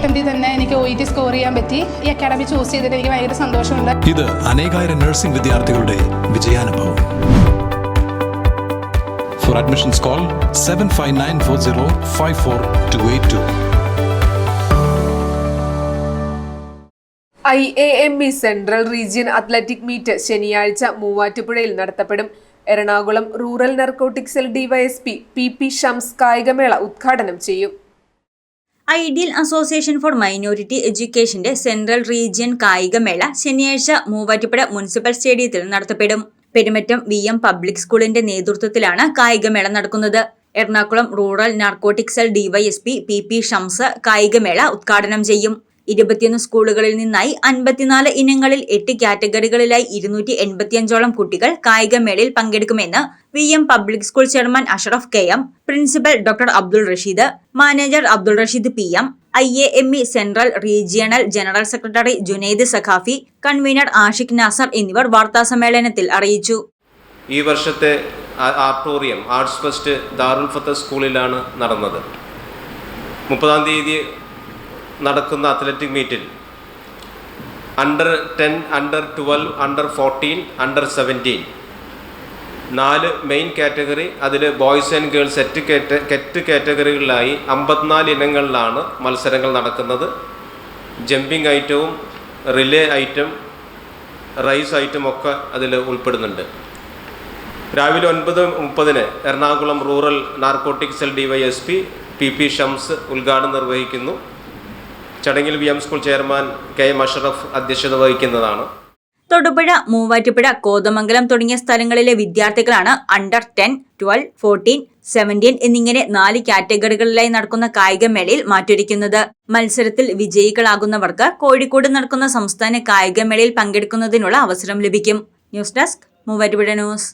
അറ്റംപ്റ്റിൽ തന്നെ എനിക്ക് O E T score ചെയ്യാൻ പറ്റി. ഈ അക്കാഡമി ചൂസ് ചെയ്തിട്ട് എനിക്ക് ഭയങ്കര സന്തോഷമുണ്ട്. ഇത് അനേകായിരം നഴ്സിംഗ് വിദ്യാർത്ഥികളുടെ വിജയാനുഭവം. For admissions call seven five nine four zero five four two eight two I A M B central region athletic meet ശനിയാഴ്ച മൂവാറ്റുപുഴയിൽ നടത്തപ്പെടും. Ernakulam rural narcotic cell DYSP P P Shams കായികമേള ഉദ്ഘാടനം ചെയ്യും. ഐഡിയൽ അസോസിയേഷൻ ഫോർ മൈനോറിറ്റി എഡ്യൂക്കേഷന്റെ central region കായികമേള ശനിയാഴ്ച Muvattupuzha municipal സ്റ്റേഡിയത്തിൽ നടത്തപ്പെടും. പെരുമറ്റം വി എം പബ്ലിക് സ്കൂളിന്റെ നേതൃത്വത്തിലാണ് കായികമേള നടക്കുന്നത്. Ernakulam rural narcotic cell DYSP P P Shams കായികമേള ഉദ്ഘാടനം ചെയ്യും. ഇരുപത്തിയൊന്ന് സ്കൂളുകളിൽ നിന്നായി അൻപത്തിനാല് ഇനങ്ങളിൽ എട്ട് കാറ്റഗറികളിലായി ഇരുന്നൂറ്റി എൺപത്തിയഞ്ചോളം കുട്ടികൾ കായികമേളയിൽ പങ്കെടുക്കുമെന്ന് V M public school chairman Ashraf K M principal doctor Abdul Rasheed manager Abdul Rasheed P M I A M E central regional general secretary Junaid Saqafi convener Ashiq Nasar എന്നിവർ വാർത്താസമ്മേളനത്തിൽ അറിയിച്ചു. ഈ വർഷത്തെ ആർട്ടോറിയം ആർട്സ് ഫെസ്റ്റ് ദാറുൽ ഫത്ത സ്കൂളിലാണ് നടന്നത്. മുപ്പതാം തീയതി നടക്കുന്ന അത്ലറ്റിക് മീറ്റിൽ under ten under twelve under fourteen under seventeen നാല് മെയിൻ കാറ്റഗറി അതിൽ ബോയ്സ് ആൻഡ് ഗേൾസ് സെറ്റ് കാറ്റ കെറ്റ് കാറ്റഗറികളിലായി അമ്പത്തിനാല് ഇനങ്ങളിലാണ് മത്സരങ്ങൾ നടക്കുന്നത്. ജമ്പിംഗ് ഐറ്റവും റിലേ ഐറ്റം റൈസ് ഐറ്റം ഒക്കെ അതിൽ ഉൾപ്പെടുന്നുണ്ട്. രാവിലെ ഒൻപത് മുപ്പതിന് Ernakulam rural narcotic cell Y P P P Shams ഉദ്ഘാടനം നിർവഹിക്കുന്നു. ചടങ്ങിൽ V M school chairman K Mashraf അധ്യക്ഷത വഹിക്കുന്നതാണ്. തൊടുപുഴ മൂവാറ്റുപുഴ കോതമംഗലം തുടങ്ങിയ സ്ഥലങ്ങളിലെ വിദ്യാർത്ഥികളാണ് under ten twelve fourteen seventeen എന്നിങ്ങനെ നാല് കാറ്റഗറികളിലായി നടക്കുന്ന കായികമേളയിൽ മാറ്റൊരുക്കുന്നത്. മത്സരത്തിൽ വിജയികളാകുന്നവർക്ക് കോഴിക്കോട് നടക്കുന്ന സംസ്ഥാന കായികമേളയിൽ പങ്കെടുക്കുന്നതിനുള്ള അവസരം ലഭിക്കും. News desk Muvattupuzha news.